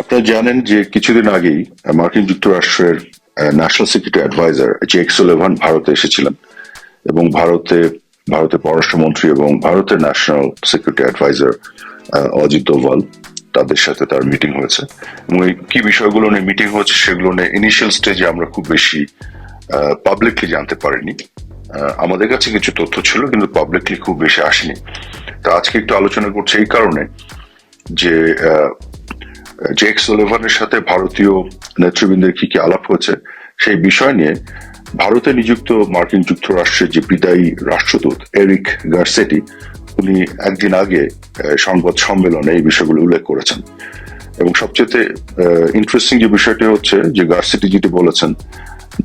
আপনারা জানেন যে কিছুদিন আগেই মার্কিন যুক্তরাষ্ট্রের national security adviser Jake Sullivan ভারতে এসেছিলেন এবং ভারতে ভারতের পররাষ্ট্রমন্ত্রী এবং ভারতের national security adviser Ajit Doval, তাদের সাথে তার মিটিং হয়েছে। এবং কি বিষয়গুলো নিয়ে মিটিং হয়েছে সেগুলো নিয়ে ইনিশিয়াল স্টেজে আমরা খুব বেশি পাবলিকলি জানতে পারিনি। আমাদের কাছে কিছু তথ্য ছিল কিন্তু পাবলিকলি খুব বেশি আসেনি। তা আজকে একটু আলোচনা করছে এই কারণে যে জেক সোলেভানের সাথে ভারতীয় নেতৃবৃন্দের কি কি আলাপ হয়েছে, সেই বিষয় নিয়ে ভারতে নিযুক্ত মার্কিন যুক্তরাষ্ট্রের যে বিদায়ী রাষ্ট্রদূত এরিক গার্সেটি, উনি একদিন আগে সংবাদ সম্মেলনে এই বিষয়গুলো উল্লেখ করেছেন। এবং সবচেয়ে ইন্টারেস্টিং যে বিষয়টি হচ্ছে যে গার্সেটি যেটি বলেছেন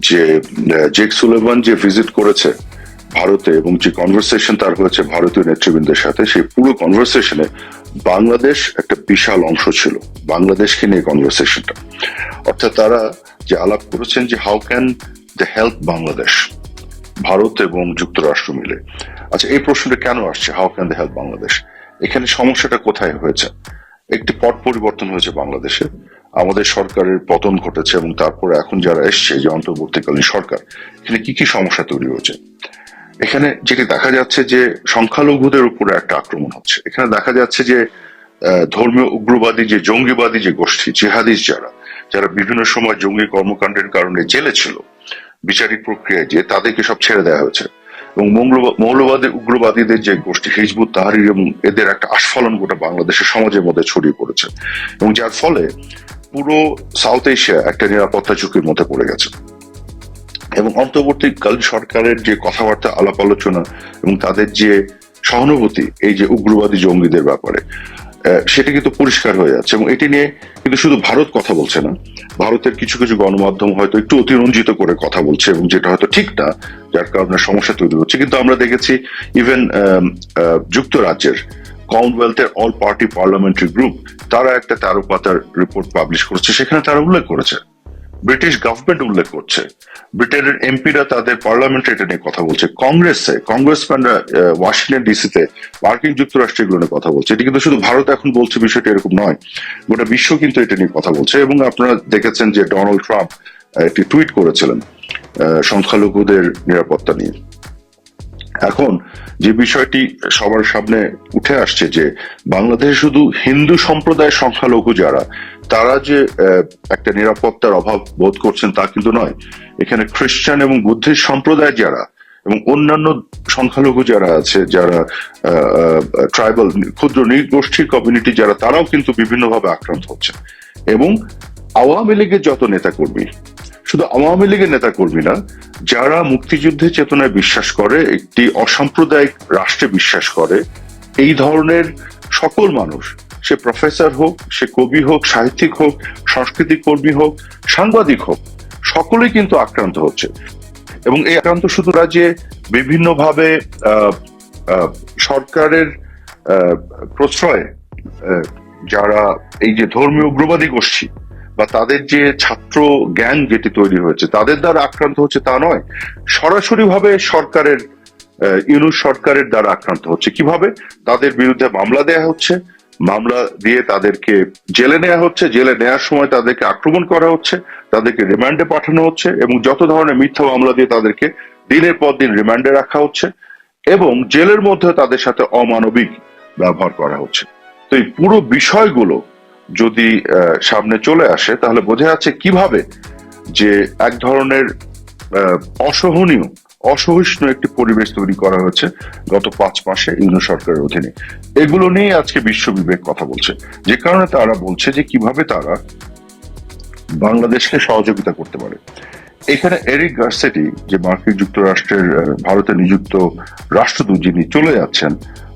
যে জেক সুলেভান যে ভিজিট করেছে ভারতে এবং যে কনভারসেশন তার হয়েছে ভারতীয় নেতৃবৃন্দের সাথে, সেই পুরো কনভারসেশনে বাংলাদেশ একটা বিশাল অংশ ছিল। বাংলাদেশকে নিয়ে কনভারসেশনটা অর্থাৎ তারা যে আলাপ করেছেন যে how can they help Bangladesh, Bharat এবং যুক্তরাষ্ট্র মিলে। আচ্ছা এই প্রশ্নটা কেন আসছে how can they help Bangladesh? এখানে সমস্যাটা কোথায় হয়েছে? একটি পট পরিবর্তন হয়েছে বাংলাদেশে। আমাদের সরকারের পতন ঘটেছে এবং তারপরে এখন যারা এসছে, যে অন্তর্বর্তীকালীন সরকার, এখানে কি কি সমস্যা তৈরি হয়েছে? এখানে যেটি দেখা যাচ্ছে যে সংখ্যালঘুদের উপরে একটা আক্রমণ হচ্ছে। এখানে দেখা যাচ্ছে যে ধর্মীয় উগ্রবাদী যে জঙ্গিবাদী যে গোষ্ঠী, জেহাদিস যারা যারা বিভিন্ন সময় জঙ্গি কর্মকাণ্ডের কারণে জেলে ছিল, বিচারিক প্রক্রিয়ায় যে তাদেরকে সব ছেড়ে দেওয়া হয়েছে। এবং মৌলবাদী উগ্রবাদীদের যে গোষ্ঠী, হিজবুত, তাহারির এবং এদের একটা আস্ফলন গোটা বাংলাদেশের সমাজের মধ্যে ছড়িয়ে পড়েছে। এবং যার ফলে পুরো সাউথ এশিয়া একটা নিরাপত্তা ঝুঁকির মধ্যে পড়ে গেছে। এবং অন্তর্বর্তীকালীন সরকারের যে কথাবার্তা, আলাপ আলোচনা এবং তাদের যে সহানুভূতি, এই যে উগ্রবাদী জঙ্গিদের ব্যাপারে সেটা কিন্তু পরিষ্কার হয়ে যাচ্ছে এবং এটি নিয়ে কিন্তু শুধু ভারত কথা বলছে না, ভারতের কিছু কিছু গণমাধ্যম হয়তো একটু অতিরঞ্জিত করে কথা বলছে এবং যেটা হয়তো ঠিক না, যার কারণে সমস্যা তৈরি হচ্ছে। কিন্তু আমরা দেখেছি ইভেন যুক্তরাজ্যের কমনওয়েলথের অল পার্টি পার্লামেন্টারি গ্রুপ তারা একটা তেরো পাতার রিপোর্ট পাবলিশ করেছে। সেখানে তারা উল্লেখ করেছে ব্রিটিশ গভর্নমেন্ট উল্লেখ করছে। ব্রিটেনের এমপিরা তাদের পার্লামেন্টে এটা নিয়ে কথা বলছে। কংগ্রেসে কংগ্রেসম্যানরা ওয়াশিংটন ডিসিতে মার্কিন যুক্তরাষ্ট্রে এগুলো নিয়ে কথা বলছে। এটা কিন্তু শুধু ভারত এখন বলছে বিষয়টি এরকম নয়, গোটা বিশ্ব কিন্তু এটা নিয়ে কথা বলছে। এবং আপনারা দেখেছেন যে ডোনাল্ড ট্রাম্প একটি টুইট করেছিলেন সংখ্যালঘুদের নিরাপত্তা নিয়ে। এখন যে বিষয়টি সবার সামনে উঠে আসছে যে বাংলাদেশে শুধু হিন্দু সম্প্রদায়ের সংখ্যালঘু যারা, তারা যে একটা নিরাপত্তার অভাব বোধ করছেন তা কিন্তু নয়। এখানে খ্রিস্টান এবং বুদ্ধিস্ট সম্প্রদায় যারা এবং অন্যান্য সংখ্যালঘু যারা আছে, যারা ট্রাইবাল ক্ষুদ্র নৃগোষ্ঠীর কমিউনিটি যারা, তারাও কিন্তু বিভিন্নভাবে আক্রান্ত হচ্ছে এবং আওয়ামী লীগের যত নেতাকর্মী শুধু আওয়ামী লীগের নেতাকর্মী না, যারা মুক্তিযুদ্ধের চেতনায় বিশ্বাস করে, একটি অসাম্প্রদায়িক রাষ্ট্রে বিশ্বাস করে, এই ধরনের সকল মানুষ, সে প্রফেসর হোক, সে কবি হোক, সাহিত্যিক হোক, সাংস্কৃতিক কর্মী হোক, সাংবাদিক হোক, সকলেই কিন্তু আক্রান্ত হচ্ছে। এবং এই আক্রান্ত শুধু রাজ্যে বিভিন্নভাবে সরকারের প্রশ্রয়ে যারা এই যে ধর্মীয় উগ্রবাদী গোষ্ঠী বা তাদের যে ছাত্র জ্ঞান যেটি তৈরি হয়েছে তাদের দ্বারা আক্রান্ত হচ্ছে তা নয়। সরাসরি ভাবে সরকারের আহ, ইউনুস সরকারের দ্বারা আক্রান্ত হচ্ছে। কীভাবে? তাদের বিরুদ্ধে মামলা দেয়া হচ্ছে। মামলা দিয়ে তাদেরকে জেলে নেওয়া হচ্ছে। জেলে নেওয়ার সময় তাদেরকে আক্রমণ করা হচ্ছে। তাদেরকে রিমান্ডে পাঠানো হচ্ছে এবং যত ধরনের মিথ্যা মামলা দিয়ে তাদেরকে দিনের পর দিন রিমান্ডে রাখা হচ্ছে এবং জেলের মধ্যে তাদের সাথে অমানবিক ব্যবহার করা হচ্ছে। তো এই পুরো বিষয়গুলো যদি সামনে চলে আসে, তাহলে বোঝা যাচ্ছে কীভাবে যে এক ধরনের অসহনীয়, অসহিষ্ণু একটি পরিবেশ তৈরি করা হয়েছে গত পাঁচ মাসে ইউনো সরকারের অধীনে। এগুলো নিয়ে আজকে বিশ্ব বিবেক কথা বলছে। যে কারণে তারা বলছে যে কীভাবে তারা বাংলাদেশকে সহযোগিতা করতে পারে। এখানে এরিক গার্সেটি, যে মার্কিন যুক্তরাষ্ট্রের ভারতে নিযুক্ত রাষ্ট্রদূত যিনি চলে যাচ্ছেন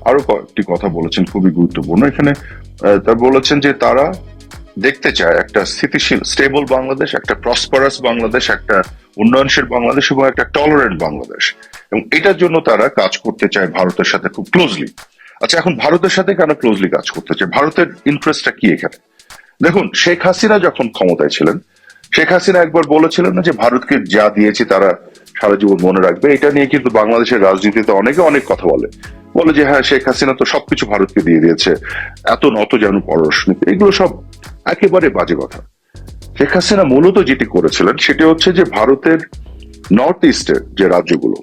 আরও কয়েকটি কথা বলেছেন, খুবই গুরুত্বপূর্ণ। এখানে তারা বলেছেন যে তারা দেখতে চায় একটা স্থিতিশীল স্টেবল বাংলাদেশ, একটা প্রসপারাস বাংলাদেশ, একটা উন্নয়নশীল বাংলাদেশ এবং একটা টলারেন্ট বাংলাদেশ। এবং এটার জন্য তারা কাজ করতে চায় ভারতের সাথে খুব ক্লোজলি আচ্ছা এখন ভারতের সাথে কেন ক্লোজলি কাজ করতে চায়? ভারতের ইন্টারেস্টটা কি এখানে? দেখুন, শেখ হাসিনা যখন ক্ষমতায় ছিলেন, শেখ হাসিনা একবার বলেছিলেন না যে ভারতকে যা দিয়েছে তারা সারা জীবন মনে রাখবে। এটা নিয়ে কিন্তু বাংলাদেশের রাজনীতিতে অনেকে অনেক কথা বলে। বলে যে হ্যাঁ শেখ হাসিনা তো সবকিছু ভারতকে দিয়ে দিয়েছে। এত নত যেন পররাষ্ট্রনীতি। এগুলো সব একেবারে বাজে কথা। শেখ হাসিনা মূলত যেটি করেছিলেন, সেটি হচ্ছে যে, ভারতের নর্থ ইস্টের যে রাজ্যগুলো,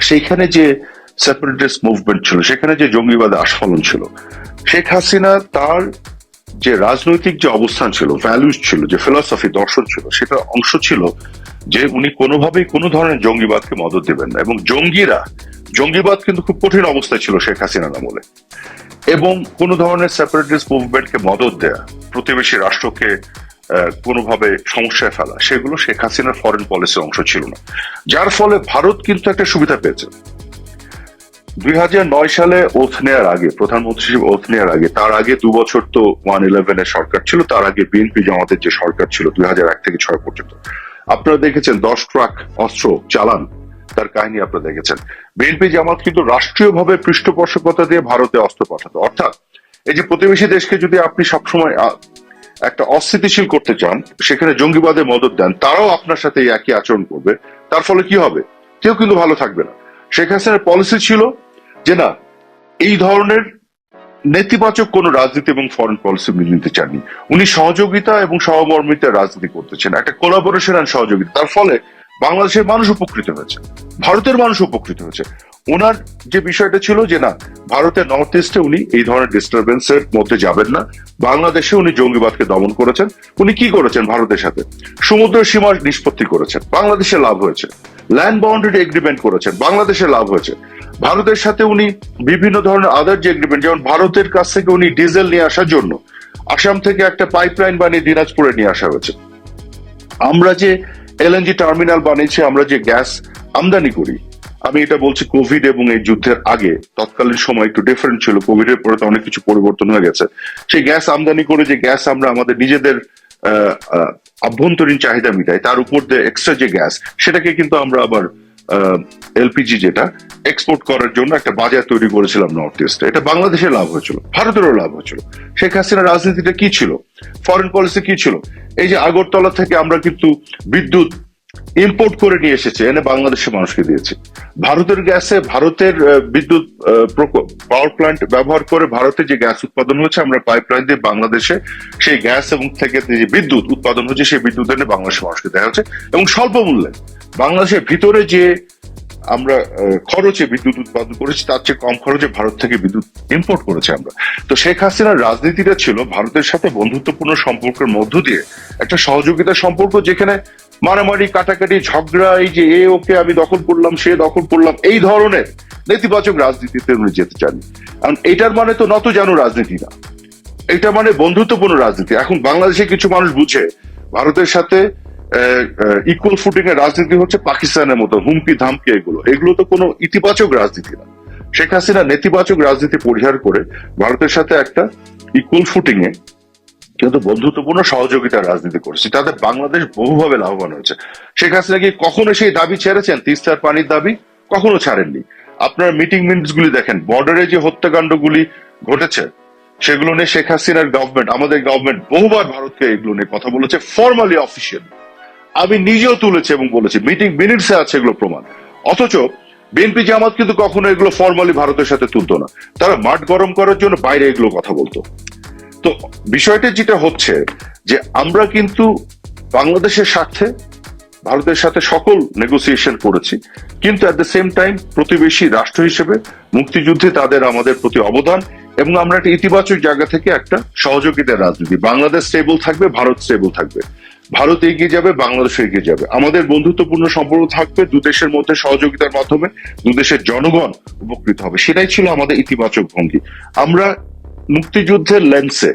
সেইখানে যে সেপারেটিস্ট মুভমেন্ট ছিল, সেখানে যে জঙ্গিবাদে আস্ফলন ছিল, শেখ হাসিনা তার যে রাজনৈতিক যে অবস্থান ছিল ভ্যালুস ছিল, যে ফিলসফি দর্শন ছিল সেটা অংশ ছিল যে উনি কোনোভাবেই কোনো ধরনের জঙ্গিবাদকে মদত দেবেন না। এবং জঙ্গিরা, জঙ্গিবাদ কিন্তু খুব কঠিন অবস্থায় ছিল শেখ হাসিনার আমলে। এবং কোন ধরনের সেপারেটিস্ট মুভমেন্টকে মদত দেয়া, প্রতিবেশী রাষ্ট্রকে কোনোভাবে সমস্যায় ফেলা, সেগুলো শেখ হাসিনার ফরেন পলিসির অংশ ছিল না। যার ফলে ভারত কিন্তু একটা সুবিধা পেয়েছে। দুই সালে ওথ নেওয়ার আগে, প্রধানমন্ত্রী হিসেবে ওথ নেয়ার আগে, তার আগে দু বছর তো ওয়ান ইলেভেন এর সরকার ছিল, তার আগে বিএনপি জামাতের যে সরকার ছিল, দুই হাজার এক থেকে ছয় পর্যন্ত। আপনারা দেখেছেন দশ ট্রাক অস্ত্র চালান, তার কাহিনী আপনারা দেখেছেন। বিএনপি জামাত কিন্তু রাষ্ট্রীয়ভাবে পৃষ্ঠপোষকতা দিয়ে ভারতে অস্ত্র পাঠাতো। অর্থাৎ এই যে প্রতিবেশী দেশকে যদি আপনি সবসময় একটা অস্থিতিশীল করতে চান, সেখানে জঙ্গিবাদে মদত দেন, তারাও আপনার সাথে একই আচরণ করবে। তার ফলে কি হবে? কেউ কিন্তু ভালো থাকবে না। শেখ হাসিনার পলিসি ছিল যে না, এই ধরনের নেতিবাচক কোন রাজনীতি এবং ফরেন পলিসি উনি নিতে চাননি। উনি সহযোগিতা এবং সহমর্মিতার রাজনীতি করতেছেন একটা কোলাবোরেশন আর সহযোগিতা। তার ফলে বাংলাদেশের মানুষ উপকৃত হয়েছে। ভারতের মানুষ উপকৃত হয়েছে। ওনার যে বিষয়টা ছিল যে, না ভারতের নর্থ ইস্টে উনি এই ধরনের ডিস্টারবেন্স এর মধ্যে যাবেন না। বাংলাদেশে উনি জঙ্গিবাদকে দমন করেছেন। উনি কি করেছেন ভারতের সাথে? সমুদ্র সীমা নিষ্পত্তি করেছেন। বাংলাদেশে লাভ হয়েছে। ল্যান্ড বাউন্ডারি এগ্রিমেন্ট করেছেন। বাংলাদেশে লাভ হয়েছে। ভারতের সাথে উনি বিভিন্ন ধরনের আদার যে এগ্রিমেন্ট যেমন ভারতের কাছ থেকে উনি ডিজেল নিয়ে আসার জন্য আসাম থেকে একটা পাইপলাইন বানিয়ে দিনাজপুরে নিয়ে আসা হয়েছে। আমরা যে এলএনজি টার্মিনাল বানিয়েছি আমরা যে গ্যাস আমদানি করি আমি এটা বলছি কোভিড এবং এই যুদ্ধের আগে তৎকালীন সময় একটু ডিফারেন্ট ছিল কোভিড এর পরে তো অনেক কিছু পরিবর্তন হয়ে গেছে। সেই গ্যাস আমদানি করে যে গ্যাস আমরা আমাদের নিজেদের আহ, আভ্যন্তরীণ চাহিদা মিটাই তার উপর দিয়ে এক্সট্রা যে গ্যাস সেটাকে কিন্তু আমরা আবার এলপিজি যেটা এক্সপোর্ট করার জন্য একটা বাজার তৈরি করেছিলাম নর্থ ইস্টে এটা বাংলাদেশে লাভ হয়েছিল, ভারতেরও লাভ হয়েছিল। শেখ হাসিনার রাজনীতিটা কি ছিল? ফরেন পলিসি কি ছিল? এই যে আগরতলা থেকে আমরা কিন্তু বিদ্যুৎ ইম্পোর্ট করে নিয়ে এসেছে, এনে বাংলাদেশের মানুষকে দিয়েছে। ভারতের গ্যাসে ভারতের বিদ্যুৎ পাওয়ার প্ল্যান্ট ব্যবহার করে ভারতে যে গ্যাস উৎপাদন হচ্ছে আমরা পাইপলাইন দিয়ে বাংলাদেশে সেই গ্যাস এবং থেকে যে বিদ্যুৎ উৎপাদন হচ্ছে সেই বিদ্যুৎ এনে বাংলাদেশের মানুষকে দেওয়া হচ্ছে। এবং স্বল্প মূল্যে বাংলাদেশের ভিতরে যে আমরা খরচে বিদ্যুৎ উৎপাদন করেছি, তার চেয়ে কম খরচে ভারত থেকে বিদ্যুৎ ইম্পোর্ট করেছে আমরা। তো শেখ হাসিনার রাজনীতিটা ছিল ভারতের সাথে বন্ধুত্বপূর্ণ সম্পর্কের মধ্য দিয়ে একটা সহযোগিতা সম্পর্ক, যেখানে মারামারি, কাটাকাটি, ঝগড়া, এই যে এ, ওকে আমি দখল করলাম, সে দখল করলাম, এই ধরনের নেতিবাচক রাজনীতিতে উনি যেতে চান কারণ এটার মানে তো নত যেন রাজনীতি না। এটা মানে বন্ধুত্বপূর্ণ রাজনীতি। এখন বাংলাদেশে কিছু মানুষ বুঝে, ভারতের সাথে ইকুয়াল ফুটিং এর রাজনীতি হচ্ছে পাকিস্তানের মতো, হুমকি, ধামকি, এগুলো। এগুলো তো কোনো ইতিবাচক রাজনীতি না। শেখ হাসিনা নেতিবাচক রাজনীতি পরিহার করে ভারতের সাথে একটা ইকুয়াল ফুটিং এ কিন্তু বন্ধুত্বপূর্ণ সহযোগিতার রাজনীতি করেছে। তাতে বাংলাদেশ বহুভাবে লাভবান হয়েছে। শেখ হাসিনা কি কখনো সেই দাবি ছেড়েছেন? তিস্তার পানির দাবি? কখনো ছাড়েননি। আপনারা মিটিং মিনিটস গুলি দেখেন বর্ডারে যে হত্যাকাণ্ডগুলি ঘটেছে, সেগুলো নিয়ে শেখ হাসিনার গভর্নমেন্ট আমাদের গভর্নমেন্ট বহুবার ভারতকে এগুলো নিয়ে কথা বলেছে ফর্মালি অফিসিয়াল আমি নিজেও তুলেছি এবং বলেছি মিটিং মিনিটসে আছে এগুলো প্রমাণ। অথচ বিএনপি জামাত কিন্তু কখনো এগুলো ফর্মালি ভারতের সাথে তুলতো না। তারা মাঠ গরম করার জন্য বাইরে এগুলো কথা বলতো। তো বিষয়টা যেটা হচ্ছে যে আমরা কিন্তু বাংলাদেশের স্বার্থে, ভারতের সাথে সকল নেগোসিয়েশন করেছি, কিন্তু অ্যাট দ্য সেম টাইম প্রতিবেশী রাষ্ট্র হিসেবে মুক্তিযুদ্ধে তাদের আমাদের প্রতি অবদান এবং আমরা একটা ইতিবাচক জায়গা থেকে একটা সহযোগিতার রাজনীতি। বাংলাদেশ স্টেবল থাকবে, ভারত স্টেবল থাকবে। ভারত এগিয়ে যাবে বাংলাদেশ এগিয়ে যাবে। আমাদের বন্ধুত্বপূর্ণ সম্পর্ক থাকবে, দু দেশের মধ্যে সহযোগিতার মাধ্যমে দু দেশের জনগণ উপকৃত হবে। সেটাই ছিল আমাদের ইতিবাচক ভঙ্গি। আমরা মুক্তিযুদ্ধের লেন্সে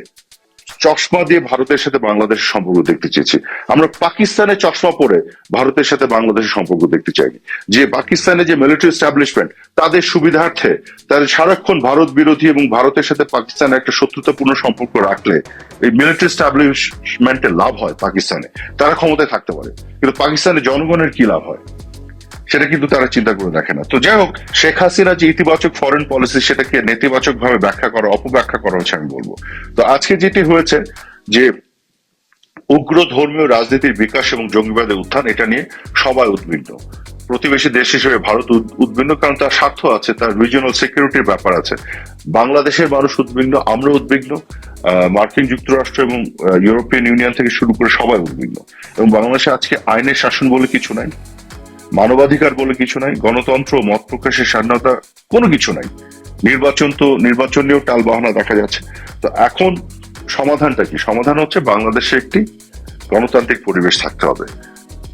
চশমা দিয়ে ভারতের সাথে বাংলাদেশের সম্পর্ক দেখতে চেয়েছি। আমরা পাকিস্তানে চশমা পরে ভারতের সাথে বাংলাদেশের সম্পর্ক দেখতে চাইনি। যে পাকিস্তানে যে মিলিটারি এস্টাবলিশমেন্ট তাদের সুবিধার্থে তাদের সারাক্ষণ ভারত বিরোধী এবং ভারতের সাথে পাকিস্তানের একটা শত্রুতাপূর্ণ সম্পর্ক রাখলে এই মিলিটারি এস্টাবলিশমেন্টের লাভ হয় পাকিস্তানে। তারা ক্ষমতায় থাকতে পারে। কিন্তু পাকিস্তানের জনগণের কি লাভ হয়? সেটা কিন্তু তারা চিন্তা করে দেখে না। তো যাই হোক, শেখ হাসিনা যে ইতিবাচক ফরেন পলিসি সেটাকে নেতিবাচক ভাবে ব্যাখ্যা করা, অপব্যাখ্যা করা হচ্ছে আমি বলব। তো আজকে যেটি হয়েছে যে উগ্র ধর্মীয় রাজনীতির বিকাশ এবং জঙ্গিবাদের উত্থান, এটা নিয়ে সবাই উদ্বিগ্ন। প্রতিবেশী দেশ হিসেবে ভারত উদ্বিগ্ন কারণ তার স্বার্থ আছে, তার রিজিওনাল সিকিউরিটির ব্যাপার আছে। বাংলাদেশের মানুষ উদ্বিগ্ন আমরা উদ্বিগ্ন মার্কিন যুক্তরাষ্ট্র এবং ইউরোপিয়ান ইউনিয়ন থেকে শুরু করে সবাই উদ্বিগ্ন। এবং বাংলাদেশে আজকে আইনের শাসন বলে কিছু নাই। মানবাধিকার বলে কিছু নাই, গণতন্ত্র, মত প্রকাশের স্বাধীনতা কোনো কিছু নাই। নির্বাচন তো, নির্বাচন নিয়েও টাল বাহানা দেখা যাচ্ছে। তো এখন সমাধানটা কি? সমাধান হচ্ছে বাংলাদেশে একটি গণতান্ত্রিক পরিবেশ থাকতে হবে।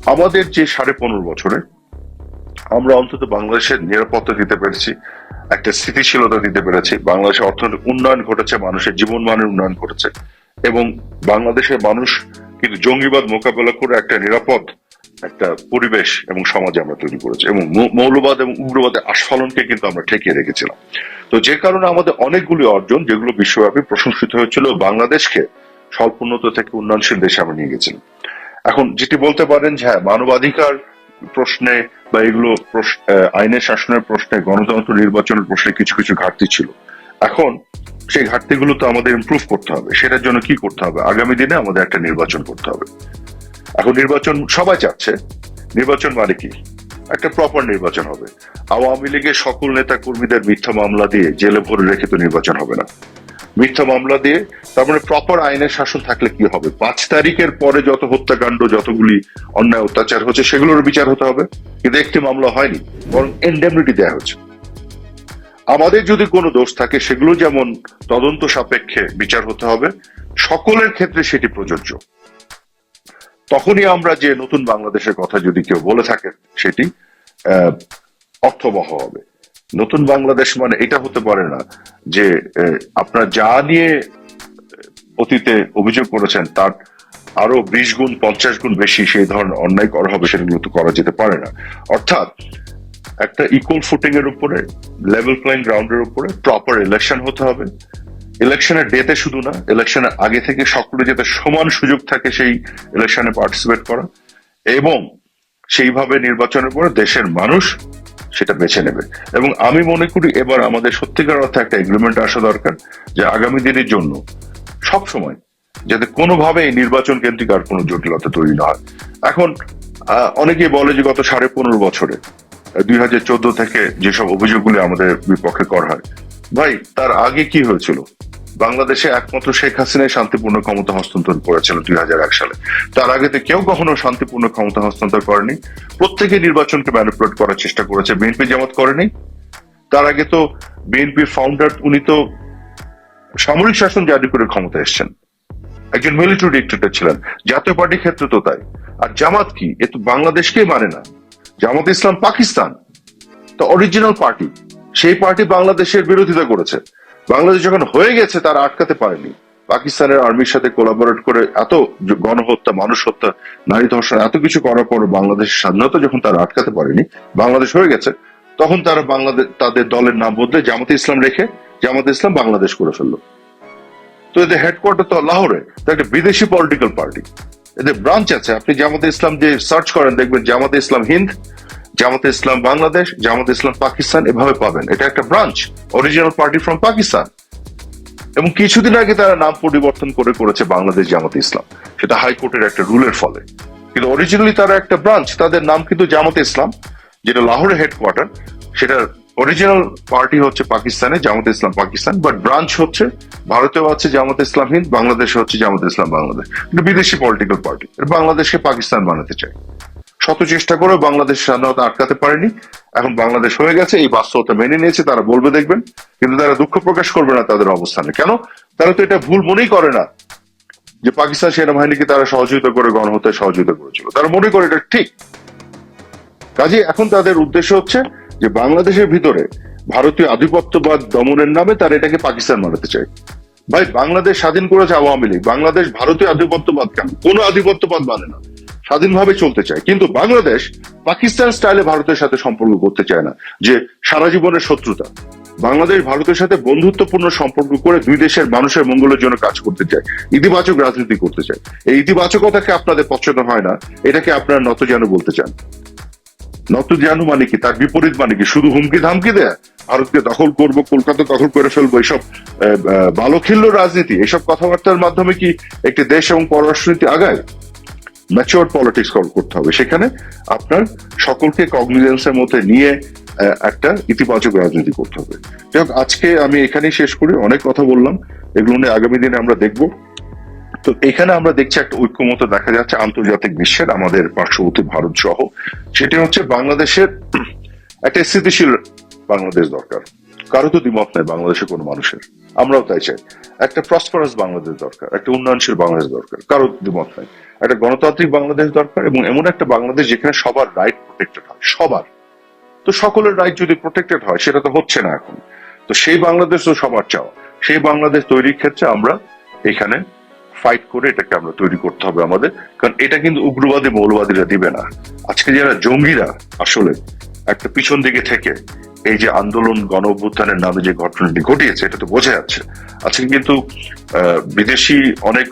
আমাদের যে সাড়ে পনেরো বছরে আমরা অন্তত বাংলাদেশের নিরাপত্তা দিতে পেরেছি, একটা স্থিতিশীলতা দিতে পেরেছি বাংলাদেশের অর্থনৈতিক উন্নয়ন ঘটেছে, মানুষের জীবন মানের উন্নয়ন ঘটেছে। এবং বাংলাদেশের মানুষ কিন্তু জঙ্গিবাদ মোকাবেলা করে একটা নিরাপদ একটা পরিবেশ এবং সমাজ আমরা তৈরি করেছি এবং মৌলবাদ এবং উগ্রবাদের আস্ফলনকে কিন্তু আমরা ঠেকিয়ে রেখেছিলাম। তো যে কারণে আমাদের অনেকগুলি অর্জন, যেগুলো বিশ্বব্যাপী প্রশংসিত হয়েছিল, বাংলাদেশকে স্বল্পোন্নত থেকে উন্নয়নশীল দেশে আমরা নিয়ে গেছিলাম। এখন যেটি বলতে পারেন যে হ্যাঁ মানবাধিকার প্রশ্নে বা এগুলো আইনের শাসনের প্রশ্নে, গণতন্ত্র নির্বাচনের প্রশ্নে কিছু কিছু ঘাটতি ছিল। এখন সেই ঘাটতিগুলো তো আমাদের ইম্প্রুভ করতে হবে। সেটার জন্য কি করতে হবে? আগামী দিনে আমাদের একটা নির্বাচন করতে হবে। এখন নির্বাচন সবাই চাচ্ছে। নির্বাচন মানে কি? একটা প্রপার নির্বাচন হবে। আওয়ামী লীগের সকল নেতা কর্মীদের মিথ্যা মামলা দিয়ে জেলে ভরে রেখে তো নির্বাচন হবে না। মিথ্যা মামলা দিয়ে তার মানে প্রপার আইনের শাসন থাকলে কি হবে? পাঁচ তারিখের পরে যত হত্যাকাণ্ড, যতগুলি অন্যায় অত্যাচার হচ্ছে সেগুলোর বিচার হতে হবে। কিন্তু একটি মামলা হয়নি, বরং এন্ডেমনিটি দেওয়া হচ্ছে। আমাদের যদি কোনো দোষ থাকে, সেগুলো যেমন তদন্ত সাপেক্ষে বিচার হতে হবে, সকলের ক্ষেত্রে সেটি প্রযোজ্য। তখনই আমরা যে নতুন বাংলাদেশের কথা যদি কেউ বলে থাকে সেটি অর্থবহ হবে। নতুন বাংলাদেশ মানে এটা হতে পারে না যে আপনার যা নিয়ে অতীতে অভিযোগ করেছেন, তার আরও বিশ গুণ, পঞ্চাশ গুণ বেশি সেই ধরনের অন্যায় করা হবে, সেগুলো তো করা যেতে পারে না। অর্থাৎ একটা ইকুয়াল ফুটিং এর উপরে লেভেল প্লেইং গ্রাউন্ডের উপরে প্রপার ইলেকশন হতে হবে। ইলেকশনের ডেতে শুধু না ইলেকশনের আগে থেকে সকলে যাতে সমান সুযোগ থাকে সেই ইলেকশনে পার্টিসিপেট করা এবং সেইভাবে নির্বাচনের পরে দেশের মানুষ সেটা বেছে নেবে। এবং আমি মনে করি এবার আমাদের সত্যিকার অর্থে একটা এগ্রিমেন্ট আসা দরকার যে আগামী দিনের জন্য সব সময় যাতে কোনোভাবে এই নির্বাচন কেন্দ্রিক আর কোনো জটিলতা তৈরি না হয়। এখন অনেকেই বলে যে গত সাড়ে পনেরো বছরে, দুই হাজার চোদ্দ থেকে যেসব অভিযোগগুলি আমাদের বিপক্ষে করা হয় ভাই, তার আগে কি হয়েছিল? বাংলাদেশে একমাত্র শেখ হাসিনাই শান্তিপূর্ণ ক্ষমতা হস্তান্তর করেছিল দুই হাজার এক সালে। তার আগে তো কেউ কখনো শান্তিপূর্ণ ক্ষমতা হস্তান্তর করেনি। প্রত্যেকে নির্বাচনকে ম্যানিপুলেট করার চেষ্টা করেছে, বিএনপি জামাত করেনি। তার আগে তো বিএনপির ফাউন্ডার উনি তো সামরিক শাসন জারি করে ক্ষমতা এসেছেন। একজন মিলিটারি ডিক্টেটর ছিলেন। জাতীয় পার্টির ক্ষেত্রে তো তাই। আর জামাত কি? এ তো বাংলাদেশকেই মানে না। জামাত ইসলাম পাকিস্তান। তো অরিজিনাল পার্টি সেই পার্টি বাংলাদেশের বিরোধিতা করেছে। বাংলাদেশ যখন হয়ে গেছে, তারা আটকাতে পারেনি। পাকিস্তানের আর্মির সাথে কোলাবোরেট করে এত গণহত্যা মানুষ হত্যা নারী ধর্ষণ, এত কিছু করার পর বাংলাদেশের স্বাধীনতা যখন তারা আটকাতে পারেনি, বাংলাদেশ হয়ে গেছে, তখন তারা বাংলাদেশ তাদের দলের নাম বদলে জামাতে ইসলাম রেখে জামাতে ইসলাম বাংলাদেশ করে ফেলল। তো এদের হেডকোয়ার্টার তো লাহোরে, তো একটা বিদেশি পলিটিক্যাল পার্টি এদের ব্রাঞ্চ আছে, আপনি জামাতে ইসলাম যে সার্চ করেন, দেখবেন জামাতে ইসলাম হিন্দ জামাতে ইসলাম বাংলাদেশ, জামাতে ইসলাম পাকিস্তান এভাবে পাবেন। এটা একটা branch original party from Pakistan. এবং কিছুদিন আগে তারা নাম পরিবর্তন করে করেছে বাংলাদেশ জামাতে ইসলাম। সেটা হাইকোর্টের একটা রুলের ফলে। কিন্তু অরিজিনালি তারা একটা ব্রাঞ্চ, তাদের নাম কিন্তু জামাতে ইসলাম, যেটা লাহোরের হেডকোয়ার্টার সেটার অরিজিনাল পার্টি হচ্ছে পাকিস্তানে, জামাতে ইসলাম পাকিস্তান বাট ব্রাঞ্চ হচ্ছে, ভারতেও আছে জামাত ইসলাম হিন্দ, বাংলাদেশে হচ্ছে জামাত ইসলাম বাংলাদেশ। বিদেশি পলিটিক্যাল পার্টি বাংলাদেশকে পাকিস্তান বানাতে চায়। শত চেষ্টা করে বাংলাদেশ স্বাধীনতা আটকাতে পারেনি। এখন বাংলাদেশ হয়ে গেছে, এই বাস্তবতা মেনে নিয়েছে, তারা বলবে দেখবেন। কিন্তু তারা দুঃখ প্রকাশ করবে না তাদের অবস্থানে। কেন? তারা তো এটা ভুল মনেই করে না। যে পাকিস্তান সেনাবাহিনীকে তারা সহযোগিতা করে, গণহত্যায় সহযোগিতা করেছিল। তারা মনে করে এটা ঠিক। কাজে এখন তাদের উদ্দেশ্য হচ্ছে যে বাংলাদেশের ভিতরে ভারতীয় আধিপত্যবাদ দমনের নামে তারা এটাকে পাকিস্তান বানাতে চায়। ভাই, বাংলাদেশ স্বাধীন করেছে আওয়ামী লীগ। বাংলাদেশ ভারতীয় আধিপত্যবাদ কেন? কোনো আধিপত্যবাদ মানে না। স্বাধীনভাবে চলতে চায়। কিন্তু বাংলাদেশ পাকিস্তান স্টাইলে ভারতের সাথে সম্পর্ক করতে চায় না, যে সারা জীবনের শত্রুতা। বাংলাদেশ ভারতের সাথে বন্ধুত্বপূর্ণ সম্পর্ক করে দুই দেশের মানুষের মঙ্গলের জন্য কাজ করতে চায়, ইতিবাচক রাজনীতি করতে চায়। এই ইতিবাচকতাকে আপনাদের পছন্দ হয় না, এটাকে আপনারা নত যেন বলতে চান। নত জানু মানে কি? তার বিপরীত মানে কি? শুধু হুমকি ধামকি দেয়া? ভারতকে দখল করব, কলকাতা দখল করে ফেলব এইসব বালখিল্য রাজনীতি, এসব কথাবার্তার মাধ্যমে কি একটি দেশ এবং পররাষ্ট্রনীতি আগায়? ম্যাচিওর পলিটিক্স করতে হবে। সেখানে আপনার সকলকে কগনিজেন্সের মধ্যে নিয়ে একটা ইতিবাচক রাজনীতি করতে হবে। যাই আজকে আমি এখানেই শেষ করি। অনেক কথা বললাম। এগুলো নিয়ে আগামী দিনে আমরা দেখব। তো এখানে আমরা দেখছি একটা ঐক্যমত দেখা যাচ্ছে আন্তর্জাতিক বিশ্বের, আমাদের পার্শ্ববর্তী ভারত সহ সেটি হচ্ছে বাংলাদেশের একটা স্থিতিশীল বাংলাদেশ দরকার। কারও তো দ্বিমত নাই বাংলাদেশের কোনো মানুষের। আমরাও তাই চাই। একটা প্রসপারাস বাংলাদেশ দরকার, একটা উন্নয়নশীল বাংলাদেশ দরকার কারও দ্বিমত নাই। একটা গণতান্ত্রিক বাংলাদেশ দরকার এবং এমন একটা বাংলাদেশ যেখানে সবার রাইট প্রোটেক্টেড হয়, সবার। তো সকলের রাইট যদি প্রোটেক্টেড হয়, সেটা তো হচ্ছে না এখন। তো সেই বাংলাদেশ তো সবার চাওয়া। সেই বাংলাদেশ তৈরির ক্ষেত্রে আমরা এখানে ফাইট করে এটাকে আমরা তৈরি করতে হবে আমাদের। কারণ এটা কিন্তু উগ্রবাদী, মৌলবাদীরা দিবে না। আজকে যারা জঙ্গিরা আসলে একটা পিছন দিকে থেকে এই যে আন্দোলন গণ অভ্যুত্থানের নামে যে ঘটনাটি ঘটিয়েছে, এটা তো বোঝা যাচ্ছে। আজকে কিন্তু বিদেশি অনেক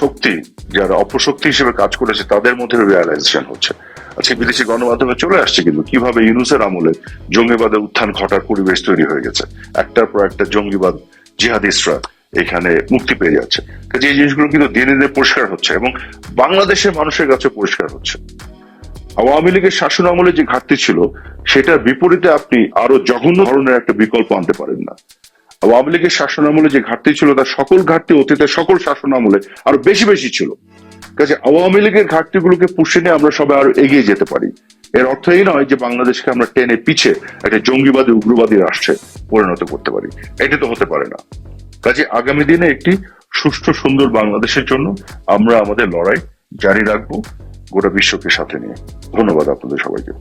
শক্তি যারা অপশক্তি হিসেবে কাজ করেছে, তাদের মধ্যে রিয়ালাইজেশন হচ্ছে। আজকে বিদেশি গণমাধ্যমে চলে আসছে কিন্তু কীভাবে ইউনুসের আমলে জঙ্গিবাদের উত্থান ঘটার পরিবেশ তৈরি হয়ে গেছে। একটার পর একটা জঙ্গিবাদ জিহাদিস্টরা এখানে মুক্তি পেয়ে যাচ্ছে। এই জিনিসগুলো কিন্তু দিনে দিনে পরিষ্কার হচ্ছে এবং বাংলাদেশের মানুষের কাছে পরিষ্কার হচ্ছে। আওয়ামী লীগের শাসন আমলে যে ঘাটতি ছিল, সেটার বিপরীতে আপনি আরও জঘন্য ধরনের একটা বিকল্প আনতে পারেন না। আওয়ামী লীগের শাসন আমলে যে ঘাটতি ছিল, তার সকল ঘাটতি অতীতের সকল শাসন আমলে আরও বেশি বেশি ছিল। কাজে আওয়ামী লীগের ঘাটতিগুলোকে পুষে নিয়ে আমরা সবাই আরও এগিয়ে যেতে পারি। এর অর্থ এই নয় যে বাংলাদেশকে আমরা টেনে পিছে একটা জঙ্গিবাদী, উগ্রবাদী রাষ্ট্রে পরিণত করতে পারি। এটা তো হতে পারে না। কাজে আগামী দিনে একটি সুষ্ঠু, সুন্দর বাংলাদেশের জন্য আমরা আমাদের লড়াই জারি রাখব। গোটা বিশ্বকে সাথে নিয়ে। ধন্যবাদ আপনাদের সবাইকে।